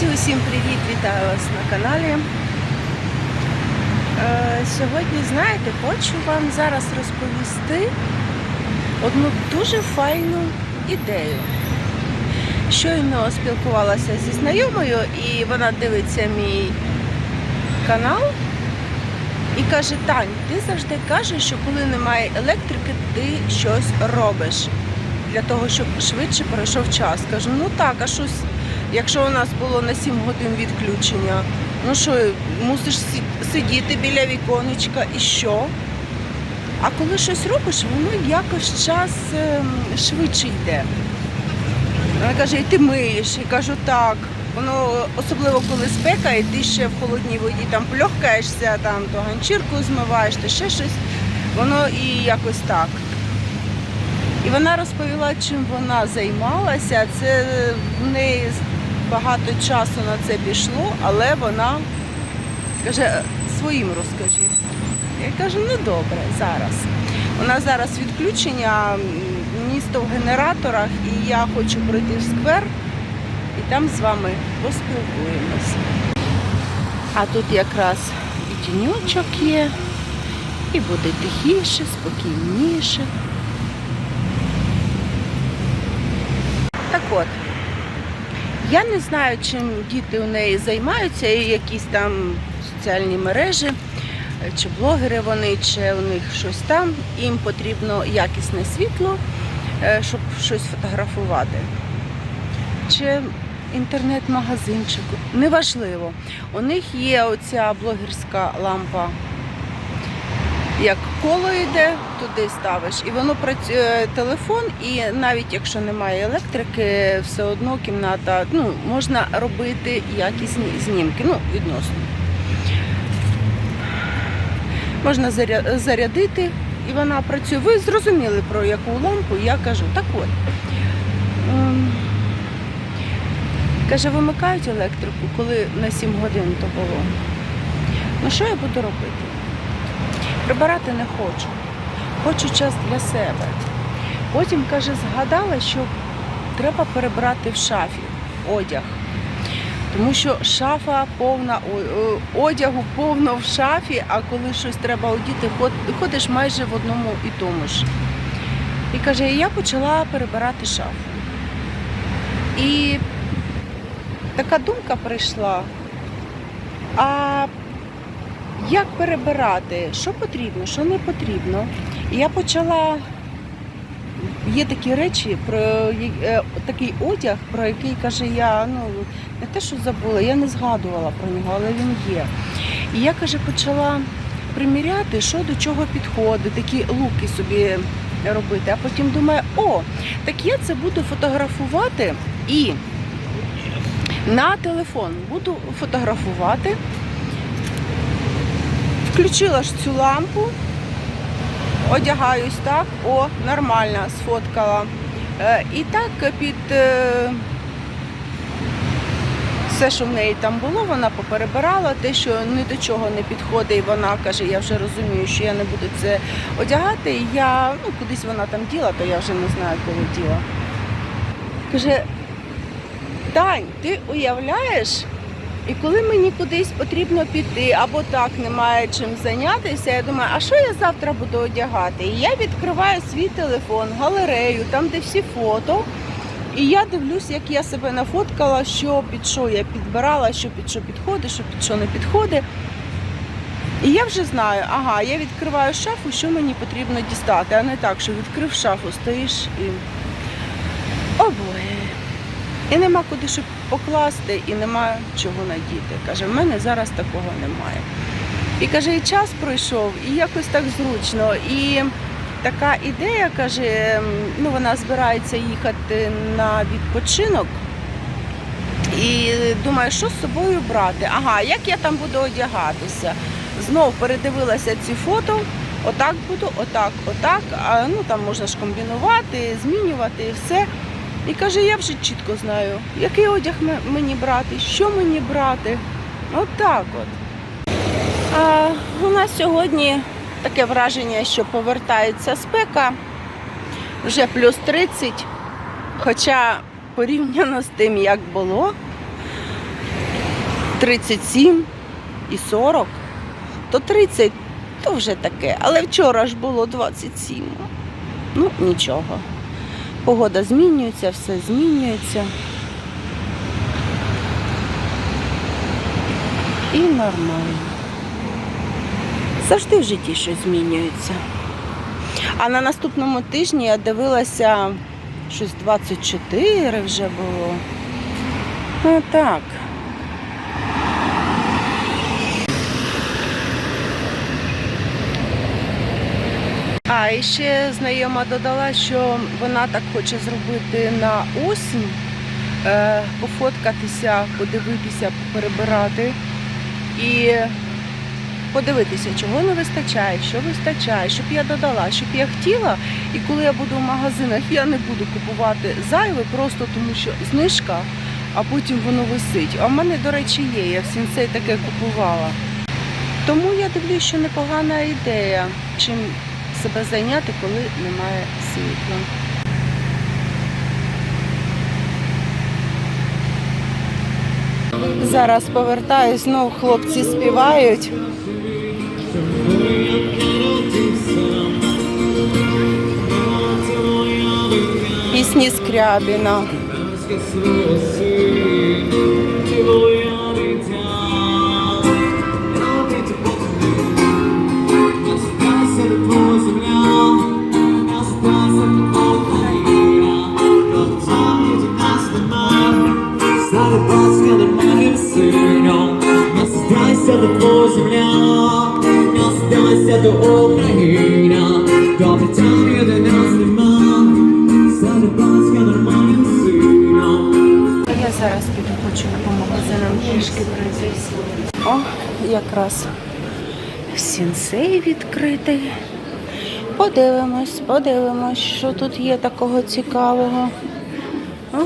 Друзі, усім привіт! Вітаю вас на каналі. Е, сьогодні, знаєте, хочу вам зараз розповісти одну дуже файну ідею. Щойно спілкувалася зі знайомою, і вона дивиться мій канал і каже: Тань, ти завжди кажеш, що коли немає електрики, ти щось робиш для того, щоб швидше пройшов час. Кажу, ну так, а щось, якщо у нас було на 7 годин відключення, ну що, мусиш сидіти біля віконечка і що? А коли щось робиш, воно якось час ем, швидше йде. Вона каже, і ти миєш. І кажу, так. Воно особливо коли спека, і ти ще в холодній воді там пльохкаєшся, там то ганчірку змиваєш, то ще щось. Воно і якось так. І вона розповіла, чим вона займалася. Це в неї багато часу на це пішло, але вона каже, своїм розкажіть. Я кажу, ну добре, зараз. У нас зараз відключення, місто в генераторах, і я хочу пройти в сквер і там з вами поспілкуємося. А тут якраз і тіньочок є, і буде тихіше, спокійніше. Так от, я не знаю, чим діти у неї займаються, і якісь там соціальні мережі, чи блогери вони, чи у них щось там. Їм потрібно якісне світло, е, щоб щось фотографувати. Чи інтернет-магазинчик, неважливо. У них є оця блогерська лампа як коло йде, туди ставиш, і воно працює телефон, і навіть якщо немає електрики, все одно кімната, ну, можна робити якісні знімки, ну, відносно. Можна зарядити, і вона працює. Ви зрозуміли, про яку лампу я кажу. Так от. ем, Каже, вимикають електрику, коли на 7 годин то було. Ну що я буду робити? Прибирати не хочу. Хочу час для себе. Потім, каже, згадала, що треба перебрати в шафі одяг. Тому що шафа повна одягу повно в шафі, а коли щось треба одіти, ходиш майже в одному і тому ж. І каже, я почала перебирати шафу. І така думка прийшла. А як перебирати, що потрібно, що не потрібно. І я почала. Є такі речі, про я- е, такий одяг, про який каже, я ну не те, що забула, я не згадувала про нього, але він є. І я каже, почала приміряти, що до чого підходить, такі луки собі робити. А потім думаю, о, так я це буду фотографувати і на телефон буду фотографувати. Включила ж цю лампу, одягаюсь так, о, нормально, сфоткала. Е, І так під е, все, що в неї там було, вона поперебирала, те, що ні до чого не підходить, і вона каже, я вже розумію, що я не буду це одягати. Я, ну, кудись вона там діла, то я вже не знаю, коли діла. Каже, Тань, ти уявляєш? І коли мені кудись потрібно піти, або так немає чим зайнятися, я думаю, а що я завтра буду одягати? І я відкриваю свій телефон, галерею, там де всі фото. І я дивлюсь, як я себе нафоткала, що під що я підбирала, що під що підходить, що під що не підходить. І я вже знаю, ага, я відкриваю шафу, що мені потрібно дістати, а не так, що відкрив шафу, стоїш і. О Боги! І нема куди щоб покласти, і нема чого надіти. Каже, в мене зараз такого немає. І каже, і час пройшов, і якось так зручно. І така ідея, каже, ну вона збирається їхати на відпочинок. І думає, що з собою брати? Ага, як я там буду одягатися? Знов передивилася ці фото. Отак буду, отак, отак. А ну там можна ж комбінувати, змінювати і все. І каже, я вже чітко знаю, який одяг мені брати, що мені брати. От так от. А, у нас сьогодні таке враження, що повертається спека. Вже плюс 30. Хоча порівняно з тим, як було, 37 і 40, то 30 то вже таке. Але вчора ж було 27. Ну, нічого. Погода змінюється, все змінюється. І нормально. Завжди в житті щось змінюється. А на наступному тижні я дивилася щось 24 вже було. Ну так. А і ще знайома додала, що вона так хоче зробити на осінь, е, пофоткатися, подивитися, перебирати і подивитися, чого не вистачає, що вистачає, щоб я додала, щоб я хотіла. І коли я буду в магазинах, я не буду купувати зайве, просто тому що знижка, а потім воно висить. А в мене, до речі, є. Я в сінцей таке купувала. Тому я дивлюсь, що непогана ідея, чим себе зайняти, коли немає світла. Зараз повертаюсь, знов хлопці співають. Пісні Скрябіна. Сінсей відкритий. Подивимось, подивимось, що тут є такого цікавого. О,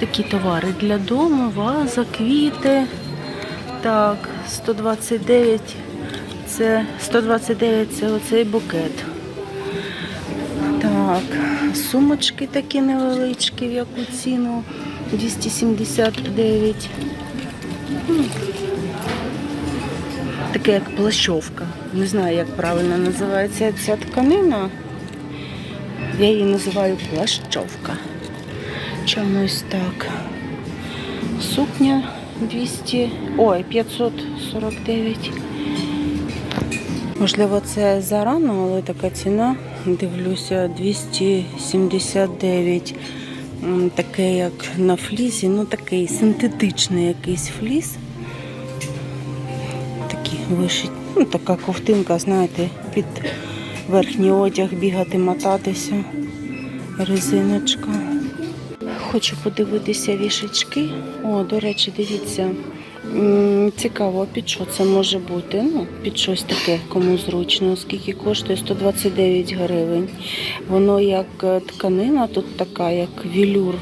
такі товари для дому, ваза, квіти. Так, 129 це 129 це оцей букет. Так, сумочки такі невеличкі, в яку ціну 279. Таке як плащовка. Не знаю, як правильно називається ця тканина. Я її називаю плащовка. Чомусь так. Сукня 200, ой, 549. Можливо, це зарано, але така ціна. Дивлюся, 279. М, Таке, як на флісі, ну такий синтетичний якийсь фліс. Вишить, ну така ковтинка, знаєте, під верхній одяг бігати, мотатися. Резиночка. Хочу подивитися вішечки. О, до речі, дивіться. Цікаво, під що це може бути? Ну, під щось таке, кому зручно. Скільки коштує? 129 гривень. Воно як е, тканина, тут така, як вілюр.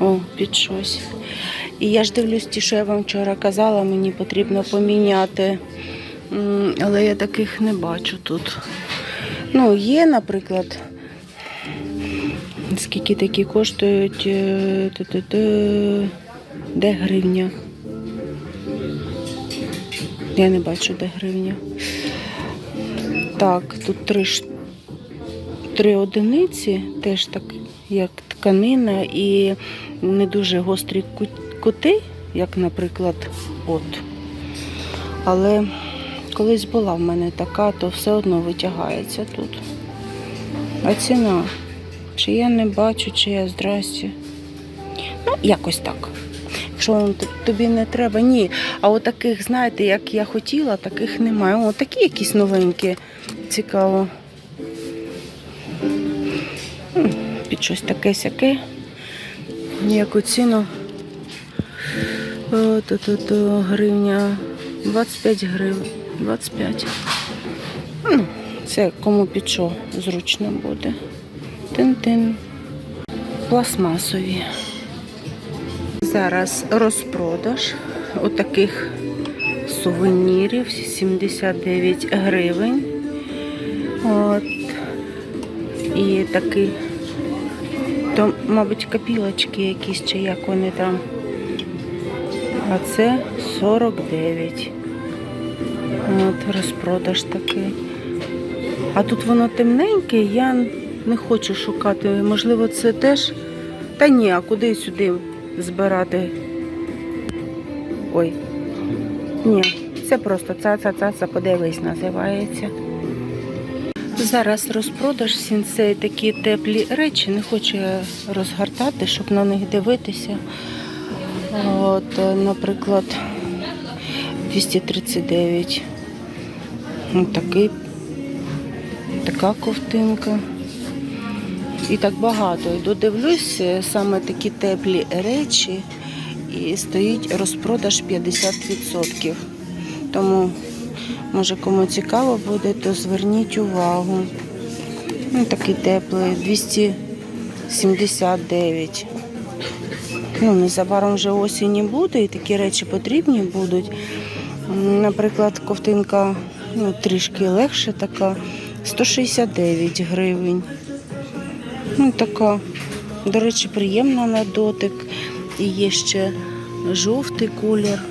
О, під щось. І я ж дивлюсь, ті, що я вам вчора казала, мені потрібно поміняти. Але я таких не бачу тут. Ну, є, наприклад, скільки такі коштують. е. Де гривня? Я не бачу, де гривня. Так, тут три, три одиниці, теж так, як тканина, і не дуже гострі ку- кути, як, наприклад, от. Але колись була в мене така, то все одно витягається тут. А ціна? Чи я не бачу, чи я здрасті. Ну, якось так. Якщо тобі не треба, ні. А от знаєте, як я хотіла, таких немає. О, такі якісь новенькі. Цікаво. Під щось таке сяке. Яку ціну? О, то-то-то, гривня 25 гривень. 25. Ну, це кому під що зручно буде. Тин-тин. Пластмасові. Зараз розпродаж отаких сувенірів 79 гривень. От. І такий, то, мабуть, копілочки якісь, чи як вони там. А це 49. От розпродаж такий. А тут воно темненьке, я не хочу шукати. Можливо, це теж. Та ні, а куди сюди збирати? Ой. Ні, це просто цаца-цаца, подивись, називається. Зараз розпродаж сінцей такі теплі речі, не хочу я розгортати, щоб на них дивитися. От, е, наприклад, 239. Ось такий, така ковтинка. І так багато. І додивлюсь е, саме такі теплі речі, і стоїть розпродаж 50%. Тому, може, кому цікаво буде, то зверніть увагу. Ну, такий теплий, 279. Ну, незабаром вже осінь буде, і такі речі потрібні будуть. Наприклад, ковтинка ну, трішки легше така, 169 гривень. Ну, така, до речі, приємна на дотик. І є ще жовтий колір.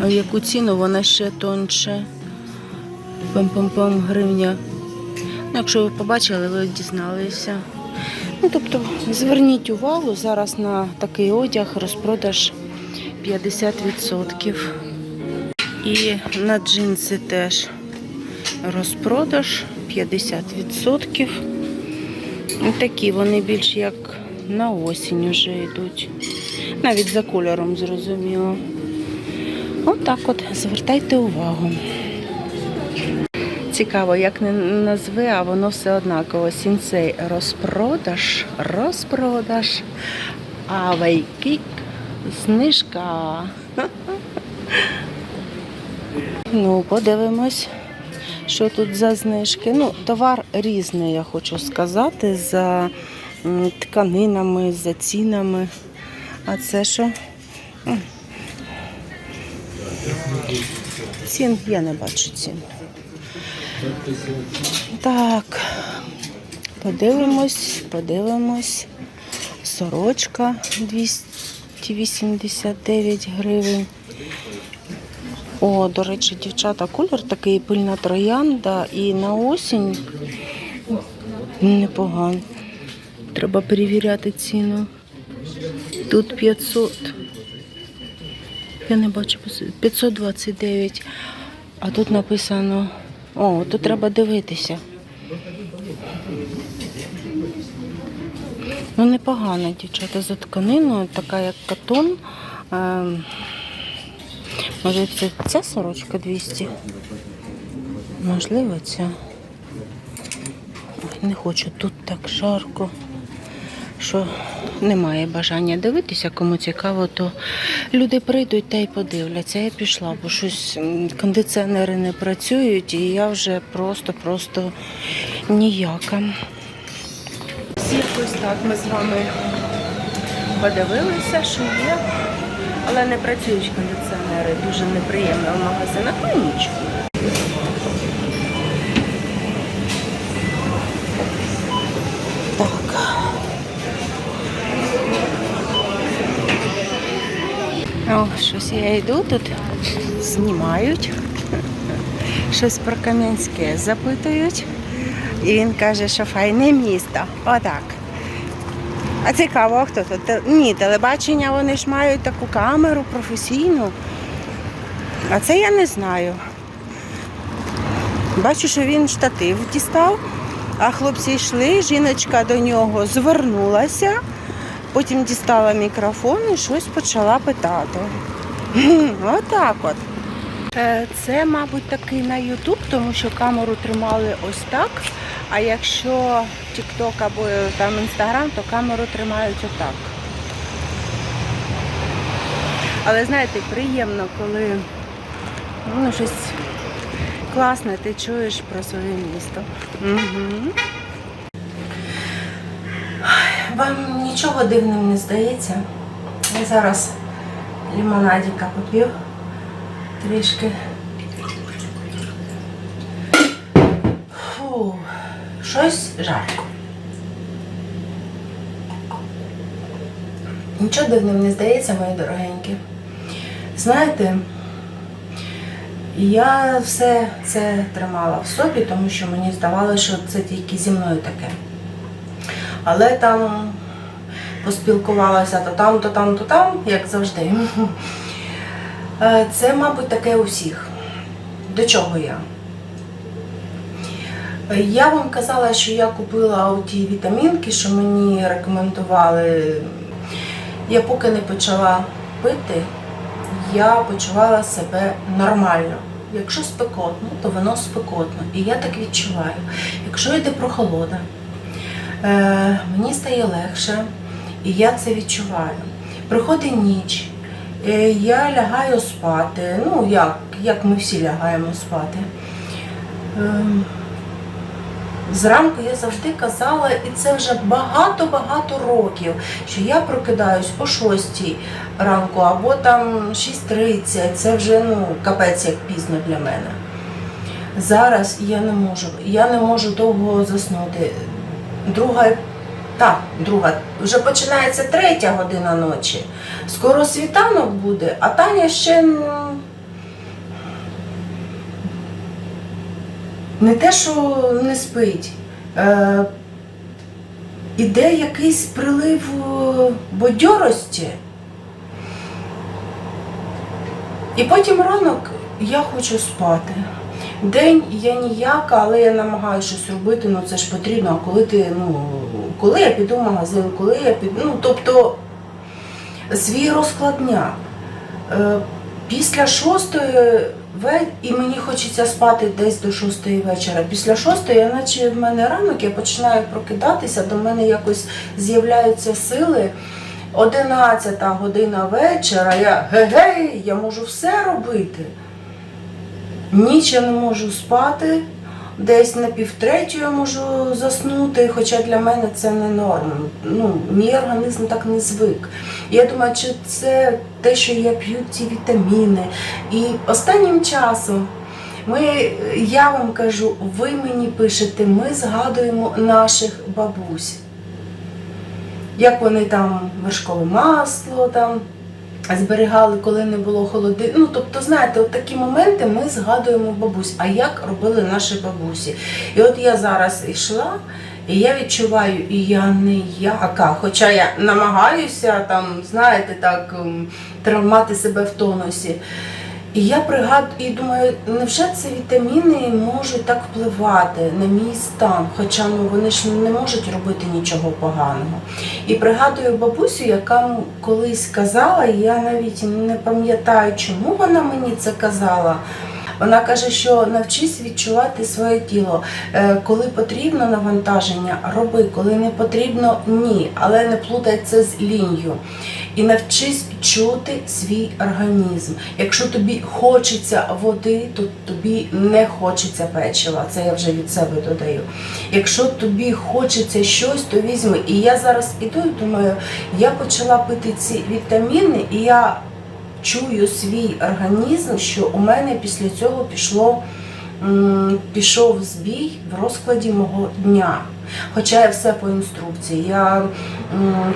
А яку ціну вона ще тонше. Пам-пам-пам гривня. Ну, якщо ви побачили, ви дізналися. Ну, тобто, зверніть увагу, зараз на такий одяг розпродаж 50%. І на джинси теж розпродаж 50%. Ну, Такі вони більш як на осінь вже йдуть. Навіть за кольором зрозуміло. Отак от, звертайте увагу. Цікаво, як не назви, а воно все однаково. Сінцей розпродаж, розпродаж, а вайкік знижка. Ну, подивимось, що тут за знижки. Ну, товар різний, я хочу сказати, за тканинами, за цінами. А це що? Цін я не бачу цін. Так, подивимось, подивимось. Сорочка 289 гривень. О, до речі, дівчата, колір такий пильна троянда і на осінь непогано. Треба перевіряти ціну. Тут 500. Я не бачу 529. А тут написано. О, тут треба дивитися. Ну, непогана, дівчата, за тканину, така як катон. Ем, Може, це ця сорочка 200? Можливо, ця. Не хочу, тут так жарко, що немає бажання дивитися, кому цікаво, то люди прийдуть та й подивляться. Я пішла, бо щось кондиціонери не працюють, і я вже просто-просто ніяка. Всі ось так ми з вами подивилися, що є. Але не працюють кондиціонери, дуже неприємно в магазинах, ну нічого. Я йду тут, знімають. Щось про Кам'янське запитують. І він каже, що файне місто. Отак. А цікаво, хто тут? Ні, телебачення вони ж мають таку камеру професійну. А це я не знаю. Бачу, що він штатив дістав, а хлопці йшли, жіночка до нього звернулася, потім дістала мікрофон і щось почала питати. Отак от. Е, Це, мабуть, такий на Ютуб, тому що камеру тримали ось так. А якщо TikTok або там Instagram, то камеру тримають отак. Але знаєте, приємно, коли ну, щось класне, ти чуєш про своє місто. Угу. Вам нічого дивним не здається. Я зараз лимонадіка поп'ю трішки. Фу, щось жарко. Нічого дивним не здається, мої дорогенькі. Знаєте, я все це тримала в собі, тому що мені здавалося, що це тільки зі мною таке. Але там поспілкувалася то там, то там, то там, як завжди. Е, Це, мабуть, таке у всіх. До чого я? Я вам казала, що я купила ті вітамінки, що мені рекомендували. Я поки не почала пити, я почувала себе нормально. Якщо спекотно, то воно спекотно. І я так відчуваю. Якщо йде прохолода, е, мені стає легше, і я це відчуваю. Приходить ніч, е, я лягаю спати. Ну, як, як ми всі лягаємо спати. Ем, Зранку я завжди казала, і це вже багато-багато років, що я прокидаюсь о 6 ранку або там 6.30. Це вже ну, капець як пізно для мене. Зараз я не можу. Я не можу довго заснути. Друга, так, друга, вже починається третя година ночі. Скоро світанок буде, а Таня ще не те, що не спить. Е, іде якийсь прилив е, бадьорості. І потім ранок я хочу спати. День я ніяка, але я намагаюся щось робити, ну це ж потрібно. А коли ти, ну, коли я піду в магазин, коли я піду, ну тобто свій розклад дня. Е, Після шостої і мені хочеться спати десь до шостої вечора. Після шостої, я наче в мене ранок, я починаю прокидатися, до мене якось з'являються сили. Одинадцята година вечора, я гей, я можу все робити. Ніч я не можу спати, десь на півтретю я можу заснути, хоча для мене це не норма. Ну, мій організм так не звик. Я думаю, чи це те, що я п'ю ці вітаміни. І останнім часом ми, я вам кажу, ви мені пишете, ми згадуємо наших бабусь. Як вони там вершкове масло там зберігали, коли не було холоди. Ну, тобто, знаєте, от такі моменти ми згадуємо бабусь, а як робили наші бабусі. І от я зараз йшла, і я відчуваю, і я не яка, хоча я намагаюся там, знаєте, так тримати травмати себе в тонусі. І я пригадую і думаю, невже це вітаміни можуть так впливати на мій стан? Хоча ну вони ж не можуть робити нічого поганого. І пригадую бабусю, яка колись казала, і я навіть не пам'ятаю, чому вона мені це казала. Вона каже, що навчись відчувати своє тіло. Е, Коли потрібно навантаження, роби, коли не потрібно ні, але не плутай це з лінію. І навчись чути свій організм. Якщо тобі хочеться води, то тобі не хочеться печива. Це я вже від себе додаю. Якщо тобі хочеться щось, то візьми. І я зараз іду і думаю, я почала пити ці вітаміни, і я чую свій організм, що у мене після цього пішло, пішов збій в розкладі мого дня. Хоча я все по інструкції, я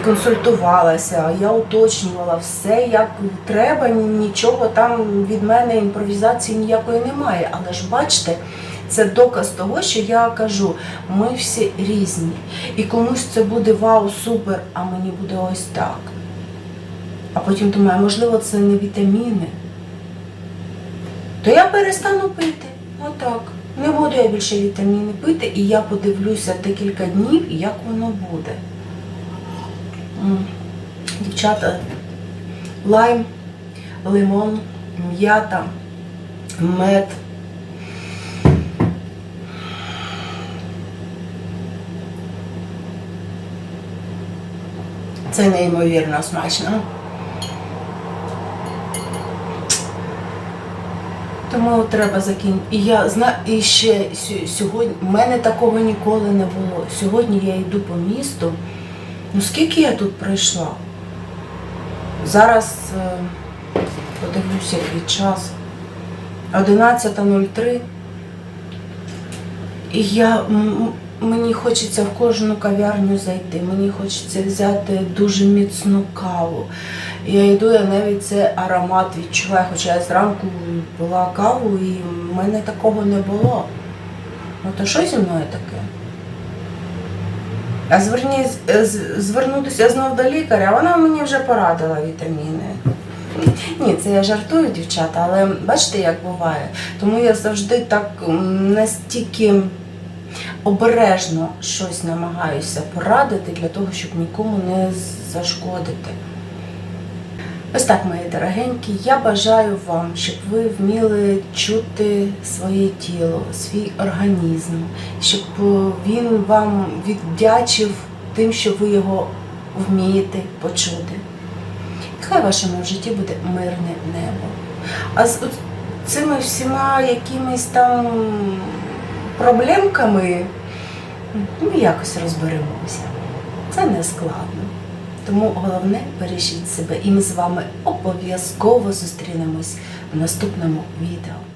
консультувалася, я уточнювала все як треба, нічого там від мене імпровізації ніякої немає. Але ж бачите, це доказ того, що я кажу, ми всі різні. І комусь це буде вау, супер, а мені буде ось так. А потім думаю, можливо, це не вітаміни. То я перестану пити. Отак. Не буду я більше вітаміни пити, і я подивлюся декілька днів, як воно буде. Дівчата, лайм, лимон, м'ята, мед. Це неймовірно смачно. Тому треба закінчити. І я знаю, і ще сьогодні в мене такого ніколи не було. Сьогодні я йду по місту. Ну скільки я тут пройшла? Зараз е, подивлюся, який час. 11.03. І я, м- мені хочеться в кожну кав'ярню зайти, мені хочеться взяти дуже міцну каву. Я йду, я навіть цей аромат відчуваю, хоча я зранку пила каву і в мене такого не було. Ну то що зі мною таке? А зверні, звернутися знов до лікаря, вона мені вже порадила вітаміни. Ні, це я жартую, дівчата, але бачите, як буває. Тому я завжди так настільки обережно щось намагаюся порадити для того, щоб нікому не зашкодити. Ось так, мої дорогенькі, я бажаю вам, щоб ви вміли чути своє тіло, свій організм, щоб е, він вам віддячив тим, що ви його вмієте почути. Хай в вашому житті буде мирне небо. А з цими всіма якимись там проблемками ми якось розберемося. Це не складно. Тому головне бережіть себе, і ми з вами обов'язково зустрінемось в наступному відео.